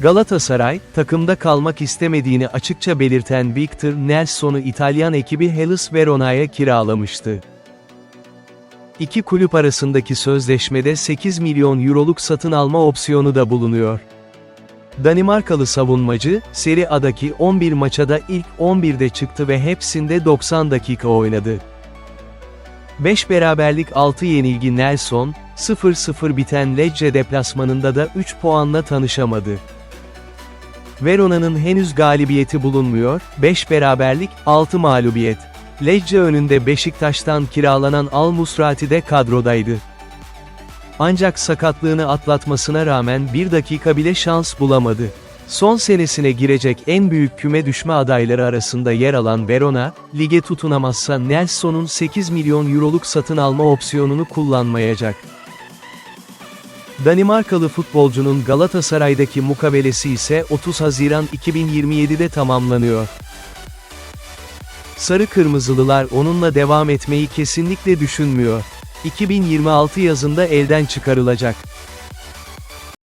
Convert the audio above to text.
Galatasaray, takımda kalmak istemediğini açıkça belirten Victor Nelson'u İtalyan ekibi Hellas Verona'ya kiralamıştı. İki kulüp arasındaki sözleşmede 8 milyon euroluk satın alma opsiyonu da bulunuyor. Danimarkalı savunmacı, Serie A'daki 11 maça da ilk 11'de çıktı ve hepsinde 90 dakika oynadı. 5 beraberlik 6 yenilgi Nelson, 0-0 biten Lecce deplasmanında da 3 puanla tanışamadı. Verona'nın henüz galibiyeti bulunmuyor, 5 beraberlik, 6 mağlubiyet. Lecce önünde Beşiktaş'tan kiralanan Al Musrati de kadrodaydı. Ancak sakatlığını atlatmasına rağmen bir dakika bile şans bulamadı. Son senesine girecek en büyük küme düşme adayları arasında yer alan Verona, lige tutunamazsa Nelson'un 8 milyon euroluk satın alma opsiyonunu kullanmayacak. Danimarkalı futbolcunun Galatasaray'daki mukabelesi ise 30 Haziran 2027'de tamamlanıyor. Sarı Kırmızılılar onunla devam etmeyi kesinlikle düşünmüyor. 2026 yazında elden çıkarılacak.